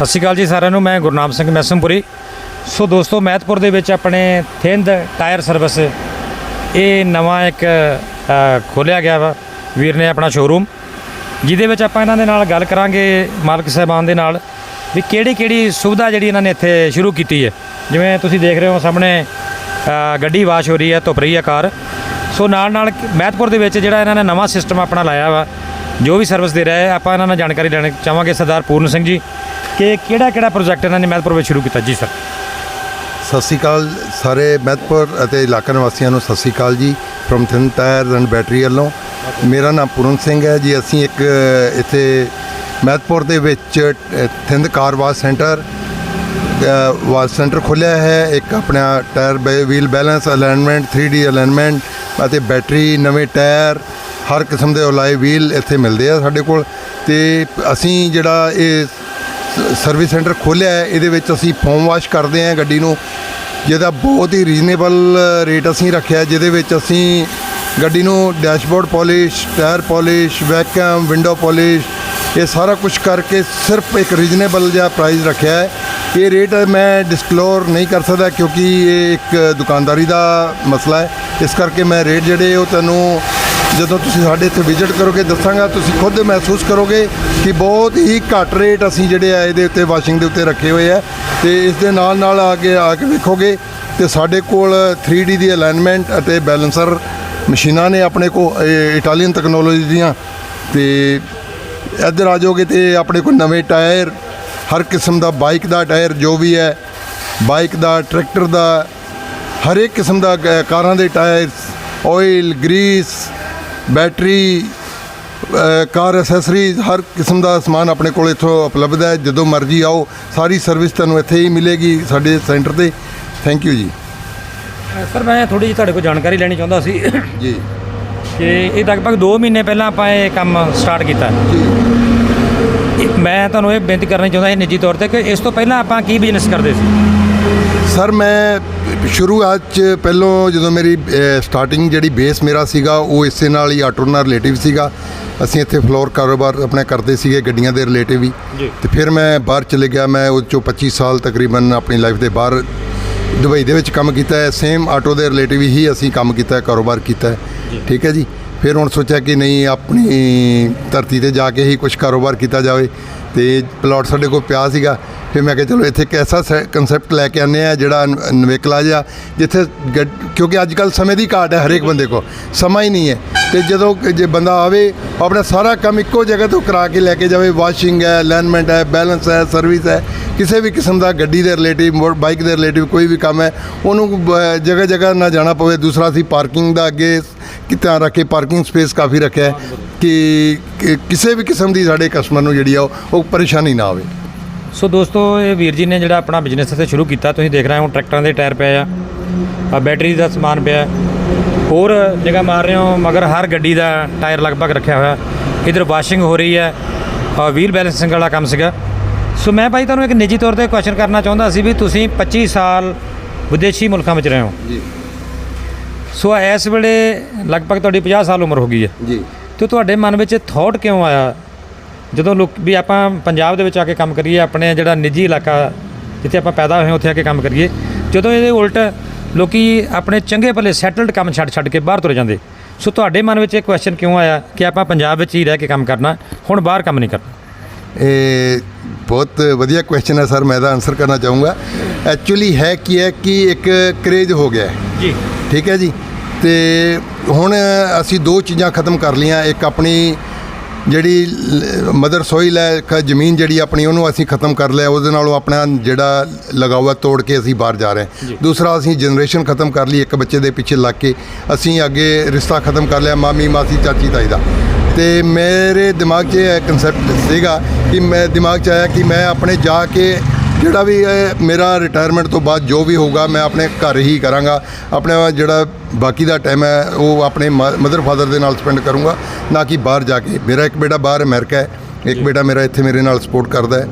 ਸਤਿ ਸ਼੍ਰੀ ਅਕਾਲ ਜੀ ਸਾਰਿਆਂ ਨੂੰ, ਮੈਂ ਗੁਰਨਾਮ ਸਿੰਘ ਮੈਸਮਪੁਰੀ। ਸੋ ਦੋਸਤੋ, ਮਹਿਤਪੁਰ ਦੇ ਵਿੱਚ ਆਪਣੇ ਥਿੰਦ ਟਾਇਰ ਸਰਵਿਸ, ਇਹ ਨਵਾਂ ਇੱਕ ਖੋਲਿਆ ਗਿਆ ਵਾ, ਵੀਰ ਨੇ ਆਪਣਾ ਸ਼ੋਰੂਮ ਜਿਹਦੇ ਵਿੱਚ ਆਪਾਂ ਇਹਨਾਂ ਦੇ ਨਾਲ ਗੱਲ ਕਰਾਂਗੇ, ਮਾਲਕ ਸਾਹਿਬਾਨ ਦੇ ਨਾਲ, ਵੀ ਕਿਹੜੀ ਕਿਹੜੀ ਸੁਵਿਧਾ ਜਿਹੜੀ ਇਹਨਾਂ ਨੇ ਇੱਥੇ ਸ਼ੁਰੂ ਕੀਤੀ ਹੈ। ਜਿਵੇਂ ਤੁਸੀਂ ਦੇਖ ਰਹੇ ਹੋ ਸਾਹਮਣੇ ਗੱਡੀ ਵਾਸ਼ ਹੋ ਰਹੀ ਹੈ, ਧੁੱਪ ਰਹੀ ਹੈ ਕਾਰ। ਸੋ ਨਾਲ ਨਾਲ ਮਹਿਤਪੁਰ ਦੇ ਵਿੱਚ ਜਿਹੜਾ ਇਹਨਾਂ ਨੇ ਨਵਾਂ ਸਿਸਟਮ ਆਪਣਾ ਲਾਇਆ ਵਾ, ਜੋ ਵੀ ਸਰਵਿਸ ਦੇ ਰਿਹਾ ਹੈ, ਆਪਾਂ ਇਹਨਾਂ ਨਾਲ ਜਾਣਕਾਰੀ ਲੈਣੀ ਚਾਹਾਂਗੇ, ਸਰਦਾਰ ਪੂਰਨ ਸਿੰਘ ਜੀ। ਕਿ ਕਿਹੜਾ ਕਿਹੜਾ ਪ੍ਰੋਜੈਕਟ ਇਹਨਾਂ ਨੇ ਮਹਿਤਪੁਰ ਵਿੱਚ ਸ਼ੁਰੂ ਕੀਤਾ? ਜੀ ਸਰ। ਸਤਿ ਸ਼੍ਰੀ ਅਕਾਲ ਸਾਰੇ ਮਹਿਤਪੁਰ ਅਤੇ ਇਲਾਕਾ ਨਿਵਾਸੀਆਂ ਨੂੰ ਸਤਿ ਸ਼੍ਰੀ ਅਕਾਲ ਜੀ। Firm Thind tyre and battery ਵੱਲੋਂ। ਮੇਰਾ ਨਾਮ ਪੂਰਨ ਸਿੰਘ ਹੈ ਜੀ। ਅਸੀਂ ਇੱਕ, ਇੱਥੇ ਮਹਿਤਪੁਰ ਦੇ ਵਿੱਚ Thind car wash centre wash centre ਖੋਲ੍ਹਿਆ ਹੈ। ਇੱਕ ਆਪਣਾ ਟਾਇਰ ਬੈ- wheel balance alignment 3D alignment ਅਤੇ ਬੈਟਰੀ ਨਵੇਂ ਟਾਇਰ ਹਰ ਕਿਸਮ ਦੇ ਅਲਾਈ ਵੀਲ ਇੱਥੇ ਮਿਲਦੇ ਆ ਸਾਡੇ ਕੋਲ। ਤੇ ਅਸੀਂ ਜਿਹੜਾ ਇਹ ਸਰਵਿਸ ਸੈਂਟਰ ਖੋਲ੍ਹਿਆ ਹੈ, ਇਹਦੇ ਵਿੱਚ ਅਸੀਂ ਫੋਮ ਵਾਸ਼ ਕਰਦੇ ਹਾਂ ਗੱਡੀ ਨੂੰ। ਜਿਹਦਾ ਬਹੁਤ ਹੀ ਰੀਜ਼ਨੇਬਲ ਰੇਟ ਅਸੀਂ ਰੱਖਿਆ ਜਿਹਦੇ ਵਿੱਚ ਅਸੀਂ ਗੱਡੀ ਨੂੰ dashboard polish tyre polish vacuum window polish ਇਹ ਸਾਰਾ ਕੁਝ ਕਰਕੇ ਸਿਰਫ ਇੱਕ ਰੀਜ਼ਨੇਬਲ ਜਿਹਾ ਪ੍ਰਾਈਸ ਰੱਖਿਆ ਹੈ। ਇਹ ਰੇਟ ਮੈਂ ਡਿਸਕਲੋਰ ਨਹੀਂ ਕਰ ਸਕਦਾ ਕਿਉਂਕਿ ਇਹ ਇੱਕ ਦੁਕਾਨਦਾਰੀ ਦਾ ਮਸਲਾ ਹੈ। ਇਸ ਕਰਕੇ ਮੈਂ ਰੇਟ ਜਿਹੜੇ ਉਹ ਤੁਹਾਨੂੰ ਜਦੋਂ ਤੁਸੀਂ ਸਾਡੇ ਇੱਥੇ ਵਿਜ਼ਿਟ ਕਰੋਗੇ, ਦੱਸਾਂਗਾ, ਤੁਸੀਂ ਖੁਦ ਮਹਿਸੂਸ ਕਰੋਗੇ ਕਿ ਬਹੁਤ ਹੀ ਘੱਟ ਰੇਟ ਅਸੀਂ ਜਿਹੜੇ ਆ ਇਹਦੇ ਉੱਤੇ ਵਾਸ਼ਿੰਗ ਦੇ ਉੱਤੇ ਰੱਖੇ ਹੋਏ ਆ। ਤੇ ਇਸ ਦੇ ਨਾਲ ਨਾਲ ਆ ਕੇ ਆ ਕੇ ਵੇਖੋਗੇ ਤੇ ਸਾਡੇ ਕੋਲ 3D ਦੀ ਅਲਾਈਨਮੈਂਟ ਅਤੇ ਬੈਲੈਂਸਰ ਮਸ਼ੀਨਾਂ ਨੇ ਆਪਣੇ ਕੋ ਇਟਾਲੀਅਨ ਟੈਕਨੋਲੋਜੀ ਦੀਆਂ। ਤੇ ਇੱਧਰ ਆ ਜਾਓਗੇ ਤੇ ਆਪਣੇ ਕੋਲ ਨਵੇਂ ਟਾਇਰ, ਹਰ ਕਿਸਮ ਦਾ ਬਾਈਕ ਦਾ ਟਾਇਰ ਜੋ ਵੀ ਹੈ ਬਾਈਕ ਦਾ ਟਰੈਕਟਰ ਦਾ ਹਰ ਇੱਕ ਕਿਸਮ ਦਾ ਕਾਰਾਂ ਦੇ tyres oil grease battery car accessories ਹਰ ਕਿਸਮ ਦਾ ਸਮਾਨ ਆਪਣੇ ਕੋਲ ਇੱਥੋਂ ਉਪਲਬਧ ਹੈ। ਜਦੋਂ ਮਰਜ਼ੀ ਆਓ ਸਾਰੀ ਸਰਵਿਸ ਤੁਹਾਨੂੰ ਇੱਥੇ ਹੀ ਮਿਲੇਗੀ ਸਾਡੇ ਸੈਂਟਰ ਤੇ। ਥੈਂਕ ਯੂ ਜੀ। ਸਰ ਮੈਂ ਥੋੜੀ ਜਿਹੀ ਤੁਹਾਡੇ ਕੋਲ ਜਾਣਕਾਰੀ ਲੈਣੀ ਚਾਹੁੰਦਾ ਸੀ। ਜੀ। ਕਿ ਇਹ ਲਗਭਗ 2 ਮਹੀਨੇ ਪਹਿਲਾਂ ਆਪਾਂ ਇਹ ਕੰਮ ਸਟਾਰਟ ਕੀਤਾ। ਮੈਂ ਤੁਹਾਨੂੰ ਇਹ ਬੇਨਤੀ ਕਰਨੀ ਚਾਹੁੰਦਾ ਇਹ ਨਿੱਜੀ ਤੌਰ ਤੇ ਕਿ ਇਸ ਤੋਂ ਪਹਿਲਾਂ ਆਪਾਂ ਕੀ ਬਿਜ਼ਨਸ ਕਰਦੇ ਸੀ? ਸਰ ਮੈਂ ਸ਼ੁਰੂਆਤ ਚ ਪਹਿਲੋਂ ਜਦੋਂ ਮੇਰੀ ਸਟਾਰਟਿੰਗ ਜਿਹੜੀ ਬੇਸ ਮੇਰਾ ਸੀਗਾ ਉਹ ਇਸੇ ਨਾਲ ਹੀ ਆਟੋ ਨਾਲ ਰਿਲੇਟਿਵ ਸੀਗਾ। ਅਸੀਂ ਇੱਥੇ ਫਲੋਰ ਕਾਰੋਬਾਰ ਆਪਣਾ ਕਰਦੇ ਸੀਗੇ ਗੱਡੀਆਂ ਦੇ ਰਿਲੇਟਿਵ ਹੀ। ਜੀ। ਤੇ ਫਿਰ ਮੈਂ ਬਾਹਰ ਚਲੇ ਗਿਆ ਮੈਂ ਉਹ ਚੋਂ 25 ਸਾਲ ਤਕਰੀਬਨ ਆਪਣੀ ਲਾਈਫ ਦੇ ਬਾਹਰ ਦੁਬਈ ਦੇ ਵਿੱਚ ਕੰਮ ਕੀਤਾ ਹੈ। ਸੇਮ ਆਟੋ ਦੇ ਰਿਲੇਟਿਵ ਹੀ ਅਸੀਂ ਕੰਮ ਕੀਤਾ ਹੈ ਕਾਰੋਬਾਰ ਕੀਤਾ ਹੈ। ਠੀਕ ਹੈ ਜੀ? ਫਿਰ ਹੁਣ ਸੋਚਿਆ ਕਿ ਨਹੀਂ ਆਪਣੀ ਧਰਤੀ ਤੇ ਜਾ ਕੇ ਹੀ ਕੁਝ ਕਾਰੋਬਾਰ ਕੀਤਾ ਜਾਵੇ। ਤੇ ਪਲਾਟ ਸਾਡੇ ਕੋਲ ਪਿਆ ਸੀਗਾ। ਫਿਰ ਮੈਂ ਕਿਹਾ ਚਲੋ ਇੱਥੇ ਇੱਕ ਐਸਾ ਕਨਸੈਪਟ ਲੈ ਕੇ ਆਨੇ ਆ ਜਿਹੜਾ ਨ- ਨਵੇਕਲਾ ਜਿਹਾ, ਜਿੱਥੇ ਗੱਡ- ਕਿਉਂਕਿ ਅੱਜ ਕੱਲ ਸਮੇਂ ਦੀ ਘਾਟ ਹੈ ਹਰੇਕ ਬੰਦੇ ਕੋਲ, ਸਮਾਂ ਹੀ ਨਹੀਂ ਹੈ। ਤੇ ਜਦੋਂ ਜੇ ਬੰਦਾ ਆਵੇ ਆਪਣਾ ਸਾਰਾ ਕੰਮ ਇੱਕੋ ਜਗ੍ਹਾ ਤੋਂ ਕਰਾ ਕੇ ਲੈ ਕੇ ਜਾਵੇ ਵਾਸ਼ਿੰਗ ਹੈ ਅਲਾਈਨਮੈਂਟ ਹੈ ਬੈਲੈਂਸ ਹੈ ਸਰਵਿਸ ਹੈ, ਕਿਸੇ ਵੀ ਕਿਸਮ ਦਾ ਗੱਡੀ ਦੇ ਰਿਲੇਟਿਵ ਬਾਈਕ ਦੇ ਰਿਲੇਟਿਵ ਕੋਈ ਵੀ ਕੰਮ ਹੈ, ਉਹਨੂੰ ਜਗ੍ਹਾ ਜਗ੍ਹਾ ਨਾ ਜਾਣਾ ਪਵੇ। ਦੂਸਰਾ ਅਸੀਂ ਪਾਰਕਿੰਗ ਦਾ ਅੱਗੇ ਕਿ ਧਿਆਨ ਰੱਖ ਕੇ ਪਾਰਕਿੰਗ ਸਪੇਸ ਕਾਫੀ ਰੱਖਿਆ ਕਿ ਕਿਸੇ ਵੀ ਕਿਸਮ ਦੀ ਸਾਡੇ ਕਸਟਮਰ ਨੂੰ ਜਿਹੜੀ ਆ ਉਹ ਪਰੇਸ਼ਾਨੀ ਨਾ ਆਵੇ। ਸੋ ਦੋਸਤੋ ਇਹ ਵੀਰ ਜੀ ਨੇ ਜਿਹੜਾ ਆਪਣਾ ਬਿਜ਼ਨਸ ਇੱਥੇ ਸ਼ੁਰੂ ਕੀਤਾ ਤੁਸੀਂ ਦੇਖ ਰਹੇ ਹੋ ਟਰੈਕਟਰਾਂ ਦੇ ਟਾਇਰ ਪਏ ਆ ਆ ਬੈਟਰੀ ਦਾ ਸਮਾਨ ਪਿਆ ਹੋਰ ਜਗ੍ਹਾ ਮਾਰ ਰਹੇ ਹੋ ਮਗਰ ਹਰ ਗੱਡੀ ਦਾ ਟਾਇਰ ਲਗਭਗ ਰੱਖਿਆ ਹੋਇਆ। ਇਧਰ ਵਾਸ਼ਿੰਗ ਹੋ ਰਹੀ ਹੈ ਔਰ ਵੀਲ ਬੈਲੈਂਸਿੰਗ ਵਾਲਾ ਕੰਮ ਸੀਗਾ। ਸੋ ਮੈਂ ਭਾਈ ਤੁਹਾਨੂੰ ਇੱਕ ਨਿੱਜੀ ਤੌਰ ਤੇ ਕੁਐਸਚਨ ਕਰਨਾ ਚਾਹੁੰਦਾ ਸੀ ਵੀ ਤੁਸੀਂ 25 ਸਾਲ ਵਿਦੇਸ਼ੀ ਮੁਲਕਾਂ ਵਿੱਚ ਰਹੇ ਹੋ। ਜੀ। ਸੋ ਇਸ ਵੇਲੇ ਲਗਭਗ ਤੁਹਾਡੀ 50 ਸਾਲ ਉਮਰ ਹੋ ਗਈ ਹੈ। ਜੀ। ਤੇ ਤੁਹਾਡੇ ਮਨ ਵਿੱਚ ਥੌਟ ਕਿਉਂ ਆਇਆ? ਜਦੋਂ ਲੋਕ ਵੀ ਆਪਾਂ ਪੰਜਾਬ ਦੇ ਵਿੱਚ ਆ ਕੇ ਕੰਮ ਕਰੀਏ ਆਪਣੇ ਜਿਹੜਾ ਨਿੱਜੀ ਇਲਾਕਾ ਜਿੱਥੇ ਆਪਾਂ ਪੈਦਾ ਹੋਏ ਉੱਥੇ ਆ ਕੇ ਕੰਮ ਕਰੀਏ ਜਦੋਂ ਇਹਦੇ ਉਲਟ ਲੋਕੀ ਆਪਣੇ ਚੰਗੇ ਭਲੇ ਸੈਟਲਡ ਕੰਮ ਛੱਡ ਛੱਡ ਕੇ ਬਾਹਰ ਤੁਰ ਜਾਂਦੇ। ਸੋ ਤੁਹਾਡੇ ਮਨ ਵਿੱਚ ਇਹ ਕੁਐਸਚਨ ਕਿਉਂ ਆਇਆ ਕਿ ਆਪਾਂ ਪੰਜਾਬ ਵਿੱਚ ਹੀ ਰਹਿ ਕੇ ਕੰਮ ਕਰਨਾ ਹੁਣ ਬਾਹਰ ਕੰਮ ਨਹੀਂ ਕਰਨਾ? ਇਹ ਬਹੁਤ ਵਧੀਆ ਕੁਐਸਚਨ ਹੈ ਸਰ ਮੈਂ ਦਾ ਆਨਸਰ ਕਰਨਾ ਚਾਹੂੰਗਾ। ਐਕਚੁਅਲੀ ਹੈ ਕੀ ਹੈ ਕਿ ਇੱਕ ਕਰੇਜ ਹੋ ਗਿਆ ਜੀ। ਠੀਕ ਹੈ ਜੀ? ਤੇ ਹੁਣ ਅਸੀਂ ਦੋ ਚੀਜ਼ਾਂ ਖਤਮ ਕਰ ਲਈਆਂ ਇੱਕ ਆਪਣੀ ਜਿਹੜੀ ਮਦਰ ਸੋਇਲ ਹੈ ਜ਼ਮੀਨ ਜਿਹੜੀ ਆਪਣੀ ਉਹਨੂੰ ਅਸੀਂ ਖਤਮ ਕਰ ਲਿਆ ਉਹਦੇ ਨਾਲੋਂ ਆਪਣਾ ਜਿਹੜਾ ਲਗਾਵਾ ਤੋੜ ਕੇ ਅਸੀਂ ਬਾਹਰ ਜਾ ਰਹੇ ਹਾਂ। ਦੂਸਰਾ ਅਸੀਂ ਜਨਰੇਸ਼ਨ ਖਤਮ ਕਰ ਲਈ ਇੱਕ ਬੱਚੇ ਦੇ ਪਿੱਛੇ ਲੱਗ ਕੇ ਅਸੀਂ ਅੱਗੇ ਰਿਸ਼ਤਾ ਖਤਮ ਕਰ ਲਿਆ ਮਾਮੀ ਮਾਸੀ ਚਾਚੀ ਤਾਈ ਦਾ। ਤੇ ਮੇਰੇ ਦਿਮਾਗ 'ਚ ਇਹ ਕਨਸੈਪਟ ਸੀਗਾ ਕਿ ਮੈਂ ਦਿਮਾਗ 'ਚ ਆਇਆ ਕਿ ਮੈਂ ਆਪਣੇ ਜਾ ਕੇ ਜਿਹੜਾ ਵੀ ਇਹ ਮੇਰਾ ਰਿਟਾਇਰਮੈਂਟ ਤੋਂ ਬਾਅਦ ਜੋ ਵੀ ਹੋਊਗਾ ਮੈਂ ਆਪਣੇ ਘਰ ਹੀ ਕਰਾਂਗਾ। ਆਪਣੇ ਜਿਹੜਾ ਬਾਕੀ ਦਾ ਟਾਈਮ ਹੈ ਉਹ ਆਪਣੇ ਮਦਰ ਫਾਦਰ ਦੇ ਨਾਲ ਸਪੈਂਡ ਕਰੂੰਗਾ ਨਾ ਕਿ ਬਾਹਰ ਜਾ ਕੇ। ਮੇਰਾ ਇੱਕ ਬੇਟਾ ਬਾਹਰ ਅਮਰੀਕਾ ਹੈ। ਇੱਕ ਬੇਟਾ ਮੇਰਾ ਇੱਥੇ ਮੇਰੇ ਨਾਲ ਸਪੋਰਟ ਕਰਦਾ ਹੈ।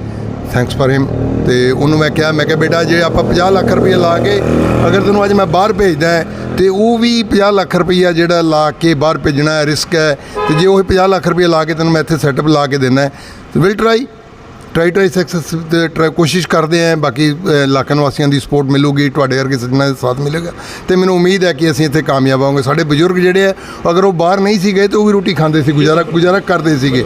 ਥੈਂਕਸ ਫॉर ਹਿਮ ਤੇ ਉਹਨੂੰ ਮੈਂ ਕਿਹਾ ਮੈਂ ਕਿਹਾ ਬੇਟਾ ਜੇ ਆਪਾਂ 50 ਲੱਖ ਰੁਪਏ ਲਾ ਕੇ ਅਗਰ ਤੈਨੂੰ ਅੱਜ ਮੈਂ ਬਾਹਰ ਭੇਜਦਾ ਹੈ ਤੇ ਉਹ ਵੀ 50 ਲੱਖ ਰੁਪਈਆ ਜਿਹੜਾ ਲਾ ਕੇ ਬਾਹਰ ਭੇਜਣਾ ਹੈ ਰਿਸਕ ਹੈ ਤੇ ਜੇ ਉਹ 50 ਲੱਖ ਰੁਪਏ ਲਾ ਕੇ ਤੈਨੂੰ ਮੈਂ ਇੱਥੇ ਸੈਟਅਪ ਲਾ ਕੇ ਦੇਣਾ ਹੈ will try try try success ਤੇ ਕੋਸ਼ਿਸ਼ ਕਰਦੇ ਆਂ ਬਾਕੀ ਅ, ਇਲਾਕਾ ਨਿਵਾਸੀਆਂ ਦੀ ਸਪੋਰਟ ਮਿਲੂਗੀ ਤੁਹਾਡੇ ਵਰਗੇ ਸੱਜਣਾਂ ਦਾ ਸਾਥ ਮਿਲੇਗਾ। ਤੇ ਮੈਨੂੰ ਉਮੀਦ ਹੈ ਕਿ ਅਸੀਂ ਇੱਥੇ ਕਾਮਯਾਬ ਹੋਵਾਂਗੇ। ਸਾਡੇ ਬਜ਼ੁਰਗ ਜਿਹੜੇ ਆ ਅਗਰ ਉਹ ਬਾਹਰ ਨਹੀਂ ਸੀ ਗਏ ਤਾਂ ਉਹ ਵੀ ਰੋਟੀ ਖਾਂਦੇ ਸੀ ਗੁਜ਼ਾਰਾ ਗੁਜ਼ਾਰਾ ਕਰਦੇ ਸੀਗੇ।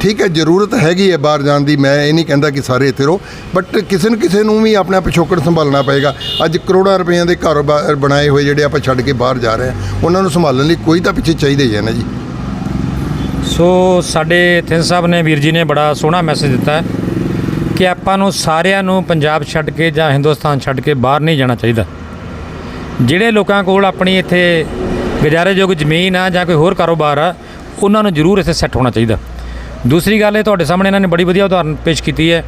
ਠੀਕ ਹੈ ਜ਼ਰੂਰਤ ਹੈਗੀ ਹੈ ਬਾਹਰ ਜਾਣ ਦੀ ਮੈਂ ਇਹ ਨਹੀਂ ਕਹਿੰਦਾ ਕਿ ਸਾਰੇ ਇੱਥੇ ਰਹੋ ਬਟ ਕਿਸੇ ਨੂੰ ਕਿਸੇ ਨੂੰ ਵੀ ਆਪਣਾ ਪਿਛੋਕੜ ਸੰਭਾਲਣਾ ਪਏਗਾ। ਅੱਜ ਕਰੋੜਾਂ ਰੁਪਈਆਂ ਦੇ ਘਰ ਬਣਾਏ ਹੋਏ ਜਿਹੜੇ ਆਪਾਂ ਛੱਡ ਕੇ ਬਾਹਰ ਜਾ ਰਹੇ ਹਾਂ ਉਹਨਾਂ ਨੂੰ ਸੰਭਾਲਣ ਲਈ ਕੋਈ ਤਾਂ ਪਿੱਛੇ ਚਾਹੀਦਾ ਹੀ ਹੈ ਨਾ ਜੀ। ਸੋ ਸਾਡੇ ਥਿੰਨ ਸਾਹਿਬ ਨੇ ਵੀਰ ਜੀ ਨੇ ਬੜਾ ਸੋਹਣਾ ਮੈਸੇਜ ਦਿੱਤਾ ਕਿ ਆਪਾਂ ਨੂੰ ਸਾਰਿਆਂ ਨੂੰ ਪੰਜਾਬ ਛੱਡ ਕੇ ਜਾਂ ਹਿੰਦੁਸਤਾਨ ਛੱਡ ਕੇ ਬਾਹਰ ਨਹੀਂ ਜਾਣਾ ਚਾਹੀਦਾ। ਜਿਹੜੇ ਲੋਕਾਂ ਕੋਲ ਆਪਣੀ ਇੱਥੇ ਗੁਜ਼ਾਰੇਯੋਗ ਜ਼ਮੀਨ ਆ ਜਾਂ ਕੋਈ ਹੋਰ ਕਾਰੋਬਾਰ ਆ, ਉਹਨਾਂ ਨੂੰ ਜ਼ਰੂਰ ਇੱਥੇ ਸੈੱਟ ਹੋਣਾ ਚਾਹੀਦਾ। ਦੂਸਰੀ ਗੱਲ ਇਹ ਤੁਹਾਡੇ ਸਾਹਮਣੇ ਇਹਨਾਂ ਨੇ ਬੜੀ ਵਧੀਆ ਉਦਾਹਰਨ ਪੇਸ਼ ਕੀਤੀ ਹੈ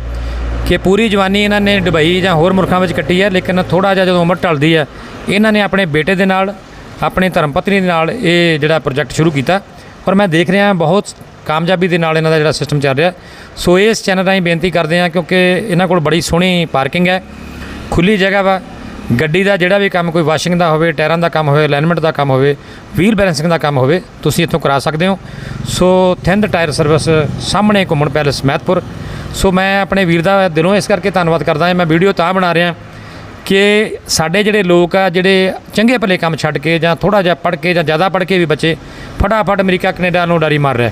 ਕਿ ਪੂਰੀ ਜਵਾਨੀ ਇਹਨਾਂ ਨੇ ਦੁਬਈ ਜਾਂ ਹੋਰ ਮੁਲਕਾਂ ਵਿੱਚ ਕੱਟੀ ਹੈ, ਲੇਕਿਨ ਥੋੜਾ ਜਿਹਾ ਜਦੋਂ ਉਮਰ ਢਲਦੀ ਹੈ, ਇਹਨਾਂ ਨੇ ਆਪਣੇ ਬੇਟੇ ਦੇ ਨਾਲ, ਆਪਣੀ ਧਰਮ ਪਤਨੀ ਦੇ ਨਾਲ ਇਹ ਜਿਹੜਾ ਪ੍ਰੋਜੈਕਟ ਸ਼ੁਰੂ ਕੀਤਾ। ਔਰ ਮੈਂ ਦੇਖ ਰਿਹਾ ਬਹੁਤ ਕਾਮਯਾਬੀ ਦੇ ਨਾਲ ਇਹਨਾਂ ਦਾ ਜਿਹੜਾ ਸਿਸਟਮ ਚੱਲ ਰਿਹਾ। ਸੋ ਇਸ ਚੈਨਲ ਰਾਹੀਂ ਬੇਨਤੀ ਕਰਦੇ ਹਾਂ ਕਿਉਂਕਿ ਇਹਨਾਂ ਕੋਲ ਬੜੀ ਸੋਹਣੀ ਪਾਰਕਿੰਗ ਹੈ। ਖੁੱਲੀ ਜਗ੍ਹਾ ਵਾ। ਗੱਡੀ ਦਾ ਜਿਹੜਾ ਵੀ ਕੰਮ ਕੋਈ ਵਾਸ਼ਿੰਗ ਦਾ ਹੋਵੇ, ਟਾਇਰਾਂ ਦਾ ਕੰਮ ਹੋਵੇ ਅਲਾਈਨਮੈਂਟ ਦਾ ਕੰਮ ਹੋਵੇ ਵੀਲ ਬੈਲੈਂਸਿੰਗ ਦਾ ਕੰਮ ਹੋਵੇ, ਤੁਸੀਂ ਇੱਥੋਂ ਕਰਾ ਸਕਦੇ ਹੋ। ਸੋ ਥਿੰਦ ਟਾਇਰ ਸਰਵਿਸ ਸਾਹਮਣੇ ਘੁੰਮਣ ਪੈਲਸ ਮਹਿਤਪੁਰ। ਸੋ ਮੈਂ ਆਪਣੇ ਵੀਰ ਦਾ ਦਿਲੋਂ ਇਸ ਕਰਕੇ ਧੰਨਵਾਦ ਕਰਦਾ ਹਾਂ। ਮੈਂ ਵੀਡੀਓ ਤਾਂ ਬਣਾ ਰਿਹਾ ਕਿ ਸਾਡੇ ਜਿਹੜੇ ਲੋਕ ਆ, ਜਿਹੜੇ ਚੰਗੇ ਭਲੇ ਕੰਮ ਛੱਡ ਕੇ ਜਾਂ ਥੋੜਾ ਜਿਹਾ ਪੜ੍ਹ ਕੇ ਜਾਂ ਜ਼ਿਆਦਾ ਪੜ੍ਹ ਕੇ ਵੀ ਬੱਚੇ ਫਟਾਫਟ ਅਮਰੀਕਾ, ਕੈਨੇਡਾ ਨੂੰ ਡਾਰੀ ਮਾਰ ਰਿਹਾ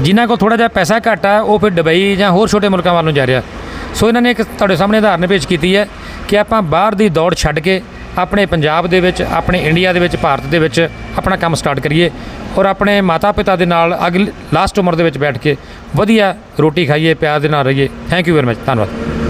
ਜਿਨ੍ਹਾਂ ਕੋਲ ਥੋੜਾ ਜਿਹਾ ਪੈਸਾ ਘੱਟ ਆ, ਉਹ ਫਿਰ ਦੁਬਈ ਜਾਂ ਹੋਰ ਛੋਟੇ ਮੁਲਕਾਂ ਵੱਲ ਨੂੰ ਜਾ ਰਿਹਾ ਸੋ ਇਹਨਾਂ ਨੇ ਇੱਕ ਤੁਹਾਡੇ ਸਾਹਮਣੇ ਉਦਾਹਰਨ ਪੇਸ਼ ਕੀਤੀ ਹੈ ਕਿ ਆਪਾਂ ਬਾਹਰ ਦੀ ਦੌੜ ਛੱਡ ਕੇ ਆਪਣੇ ਪੰਜਾਬ ਦੇ ਵਿੱਚ, ਆਪਣੇ ਇੰਡੀਆ ਦੇ ਵਿੱਚ, ਭਾਰਤ ਦੇ ਵਿੱਚ ਆਪਣਾ ਕੰਮ ਸਟਾਰਟ ਕਰੀਏ ਔਰ ਆਪਣੇ ਮਾਤਾ ਪਿਤਾ ਦੇ ਨਾਲ ਅਗਲ ਲਾਸਟ ਉਮਰ ਦੇ ਵਿੱਚ ਬੈਠ ਕੇ ਵਧੀਆ ਰੋਟੀ ਖਾਈਏ ਪਿਆਰ ਦੇ ਨਾਲ ਰਹੀਏ। ਥੈਂਕ ਯੂ ਵੈਰੀ ਮਚ ਧੰਨਵਾਦ।